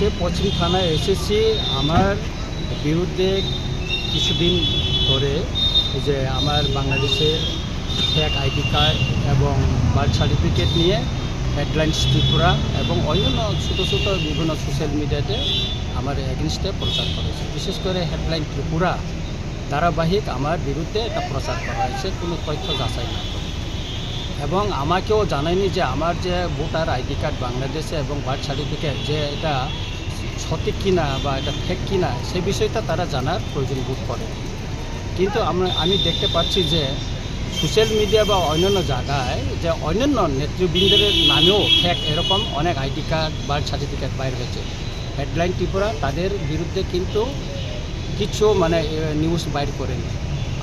আজকে পশ্চিম থানায় এসেছি। আমার বিরুদ্ধে কিছুদিন ধরে যে আমার বাংলাদেশের ফ্যাক আইডি কার্ড এবং বার্থ সার্টিফিকেট নিয়ে হেডলাইন্স ত্রিপুরা এবং অন্যান্য ছোটো ছোটো বিভিন্ন সোশ্যাল মিডিয়াতে আমার এগেনস্টে প্রচার করেছে। বিশেষ করে হেডলাইন ত্রিপুরা ধারাবাহিক আমার বিরুদ্ধে এটা প্রচার করা হয়েছে, কোনো তথ্য যাচাই না করে। এবং আমাকেও জানায়নি যে আমার যে ভোটার আইডি কার্ড বাংলাদেশে এবং বার্থ সার্টিফিকেট যে এটা সঠিক কিনা বা এটা ফেক কিনা সেই বিষয়টা তারা জানার প্রয়োজন বোধ করে। কিন্তু আমরা, আমি দেখতে পাচ্ছি যে সোশ্যাল মিডিয়া বা অন্যান্য জায়গায় যে অন্যান্য নেতৃবৃন্দের নামেও ফেক এরকম অনেক আইডি কার্ড বার্থ সার্টিফিকেট বাইর হয়েছে। হেডলাইন ত্রিপুরা, তাদের বিরুদ্ধে কিন্তু কিছু মানে নিউজ বাইর করেনি।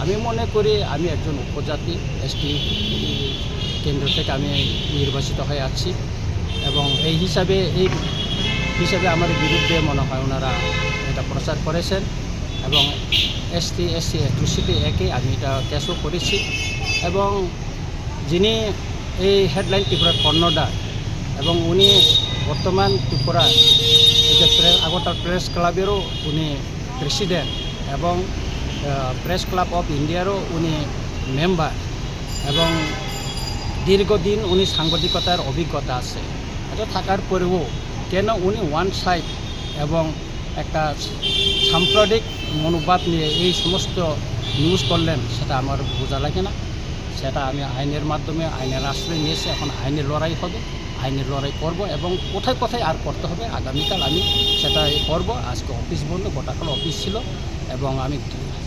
আমি মনে করি আমি একজন উপজাতি এসটি কেন্দ্র থেকে আমি নির্বাচিত হয়ে আছি এবং এই হিসাবে এই হিসাবে আমার বিরুদ্ধে মনে হয় ওনারা এটা প্রচার করেছেন এবং এসটি, এসসি অ্যাট্রোসিটি একে আমি এটা কেসও করেছি এবং যিনি এই হেডলাইন ত্রিপুরার কর্ণধার এবং উনি বর্তমান ত্রিপুরা আগরতলা প্রেস ক্লাবেরও উনি প্রেসিডেন্ট এবং প্রেস ক্লাব অফ ইন্ডিয়ারও উনি মেম্বার এবং দীর্ঘদিন উনি সাংবাদিকতার অভিজ্ঞতা আছে। এটা থাকার পরেও কেন উনি ওয়ান সাইড এবং একটা সাম্প্রদায়িক মনোভাব নিয়ে এই সমস্ত নিউজ করলেন, সেটা আমার বোঝা লাগে না। সেটা আমি আইনের মাধ্যমে, আইনের আশ্রয় নিয়েছি, এখন আইনের লড়াই হবে, আইনের লড়াই করব এবং কোথায় কোথায় আর করতে হবে, আগামীকাল আমি সেটা করব। আজকে অফিস বন্ধ গোটাকাল অফিস ছিল এবং আমি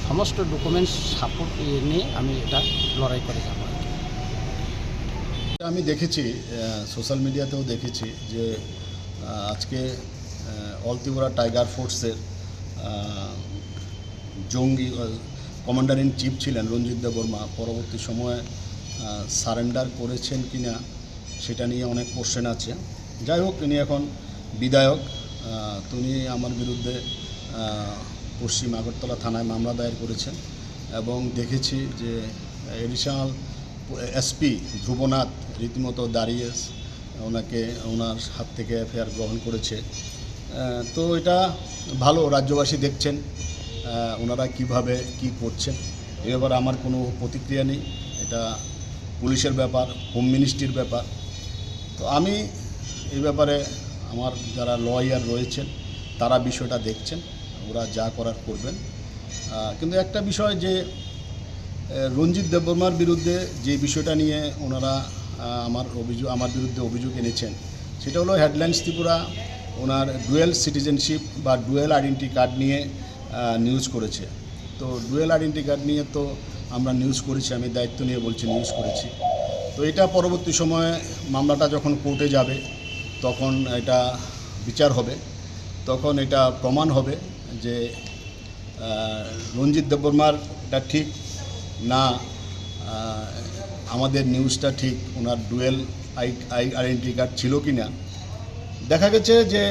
সমস্ত ডকুমেন্টস সাপোর্ট নিয়ে আমি এটা লড়াই করে যাব। আমি দেখেছি সোশ্যাল মিডিয়াতেও দেখেছি যে আজকে অল ত্রিপুরা টাইগার ফোর্সের জঙ্গি কমান্ডার ইন চিফ ছিলেন রঞ্জিত দেববর্মা পরবর্তী সময়ে সারেন্ডার করেছেন কিনা, সেটা নিয়ে অনেক কোশ্চেন আছে। যাই হোক তিনি এখন বিধায়ক। তিনি আমার বিরুদ্ধে পশ্চিম আগরতলা থানায় মামলা দায়ের করেছেন এবং দেখেছি যে, এডিশনাল এসপি ধ্রুবনাথ রীতিমতো দাঁড়িয়ে ওনাকে, ওনার হাত থেকে এফআইআর গ্রহণ করেছে। তো এটা ভালো, রাজ্যবাসী দেখছেন ওনারা কীভাবে কি করছেন। এ ব্যাপারে আমার কোনো প্রতিক্রিয়া নেই, এটা পুলিশের ব্যাপার, হোম মিনিস্ট্রির ব্যাপার। তো আমি এই ব্যাপারে আমার যারা লয়ার রয়েছেন, তারা বিষয়টা দেখছেন, ওরা যা করার করবেন। কিন্তু একটা বিষয় যে রঞ্জিত দেববর্মার বিরুদ্ধে যে বিষয়টা নিয়ে ওনারা আমার অভিযোগ, আমার বিরুদ্ধে অভিযোগ এনেছেন। সেটা হলো হেডলাইন্স ত্রিপুরা ওনার ডুয়েল সিটিজেনশিপ বা ডুয়েল আইডেন্টি কার্ড নিয়ে নিউজ করেছে। তো ডুয়েল আইডেন্টি কার্ড নিয়ে তো আমরা নিউজ করেছি, আমি দায়িত্ব নিয়ে বলছি নিউজ করেছি। তো এটা পরবর্তী সময়ে মামলাটা যখন কোর্টে যাবে, তখন এটা বিচার হবে। তখন এটা প্রমাণ হবে যে রঞ্জিত দেববর্মার এটা ঠিক না আমাদের নিউজটা ঠিক ওনার dual I I identity card ছিল কি না দেখা গেছে যে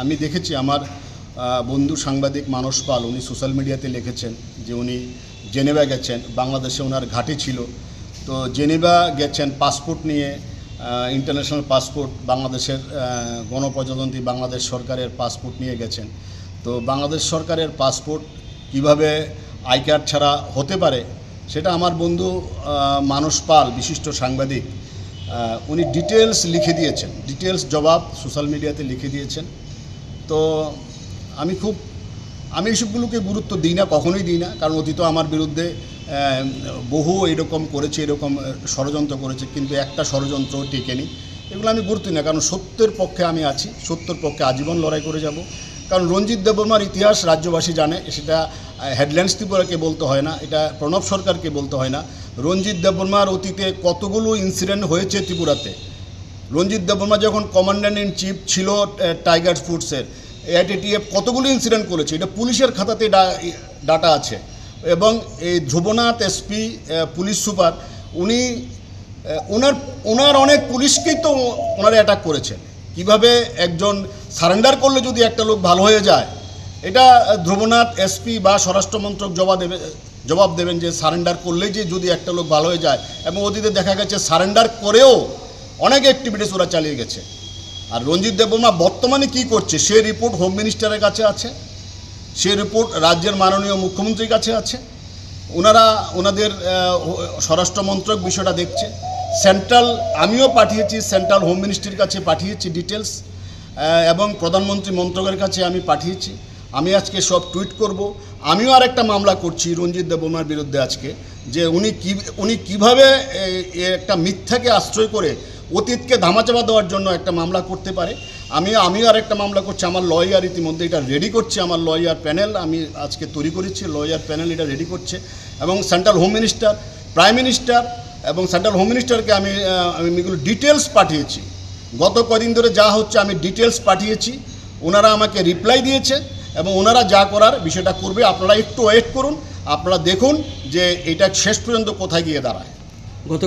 আমি দেখেছি আমার বন্ধু সাংবাদিক মানস পাল, উনি সোশ্যাল মিডিয়াতে লিখেছেন যে উনি জেনেভা গেছেন, বাংলাদেশে ওনার ঘাঁটি ছিল। তো জেনেভা গেছেন পাসপোর্ট নিয়ে ইন্টারন্যাশনাল পাসপোর্ট বাংলাদেশের গণপ্রজাতন্ত্রী বাংলাদেশ সরকারের পাসপোর্ট নিয়ে গেছেন। তো বাংলাদেশ সরকারের পাসপোর্ট কীভাবে আই কার্ড ছাড়া হতে পারে সেটা আমার বন্ধু মানস পাল, বিশিষ্ট সাংবাদিক উনি ডিটেলস লিখে দিয়েছেন। ডিটেলস জবাব সোশ্যাল মিডিয়াতে লিখে দিয়েছেন। তো আমি খুব, আমি এইসবগুলোকে গুরুত্ব দিই না, কখনোই দিই না, কারণ অতীত আমার বিরুদ্ধে বহু এরকম করেছে, এরকম ষড়যন্ত্র করেছে, কিন্তু একটা ষড়যন্ত্র টেকেনি। এগুলো আমি গুরুত্ব না, কারণ সত্যের পক্ষে আমি আছি, সত্যের পক্ষে আজীবন লড়াই করে যাব। কারণ রঞ্জিত দেববর্মার ইতিহাস রাজ্যবাসী জানে, সেটা হেডলাইন্স ত্রিপুরাকে বলতে হয় না, এটা প্রণব সরকারকে বলতে হয় না। রঞ্জিত দেববর্মার অতীতে কতগুলো ইনসিডেন্ট হয়েছে ত্রিপুরাতে? রঞ্জিত দেববর্মা যখন কমান্ড্যান্ট ইন চিফ ছিল টাইগার ফুডসের এটিএফ কতগুলো ইনসিডেন্ট করেছে? এটা পুলিশের খাতাতে ডাটা আছে। এবং এই ধ্রুবনাথ এসপি পুলিশ সুপার, উনি ওনার ওনার অনেক পুলিশকেই তো ওনারা অ্যাটাক করেছেন। কীভাবে একজন সারেন্ডার করলে যদি একটা লোক ভালো হয়ে যায়, এটা ধ্রুবনাথ এসপি বা স্বরাষ্ট্রমন্ত্রক জবাব দেবে, জবাব দেবেন যে সারেন্ডার করলেই যে যদি একটা লোক ভালো হয়ে যায়। এবং অতীতে দেখা গেছে সারেন্ডার করেও অনেক অ্যাক্টিভিটিস ওরা চালিয়ে গেছে। আর রঞ্জিত দেববর্মা বর্তমানে কি করছে? সে রিপোর্ট হোম মিনিস্টারের কাছে আছে, সে রিপোর্ট রাজ্যের মাননীয় মুখ্যমন্ত্রীর কাছে আছে। ওনারা, ওনাদের স্বরাষ্ট্রমন্ত্রক বিষয়টা দেখছে। সেন্ট্রাল আমিও পাঠিয়েছি সেন্ট্রাল হোম মিনিস্ট্রির কাছে পাঠিয়েছি ডিটেলস এবং প্রধানমন্ত্রী মন্ত্রকের কাছে আমি পাঠিয়েছি। আমি আজকে সব টুইট করব। আমিও আর একটা মামলা করছি রঞ্জিত দেববর্মার বিরুদ্ধে আজকে, যে উনি কি উনি কীভাবে একটা মিথ্যাকে আশ্রয় করে অতীতকে ধামাচাপা দেওয়ার জন্য একটা মামলা করতে পারে। আমি আমিও আর একটা মামলা করছি। আমার লয়ার ইতিমধ্যে এটা রেডি করছে। আমার লয়ার প্যানেল আমি আজকে তৈরি করেছি। লয়ার প্যানেল এটা রেডি করছে। এবং central home minister prime minister এবং সেন্ট্রাল হোম মিনিস্টারকে আমি আমি এগুলো ডিটেলস পাঠিয়েছি। গত কদিন ধরে যা হচ্ছে, আমি ডিটেলস পাঠিয়েছি। ওনারা আমাকে রিপ্লাই দিয়েছে এবং ওনারা যা করার বিষয়টা করবে, আপনারা একটু ওয়েট করুন। আপনারা দেখুন যে এটা শেষ পর্যন্ত কোথায় গিয়ে দাঁড়ায়। গত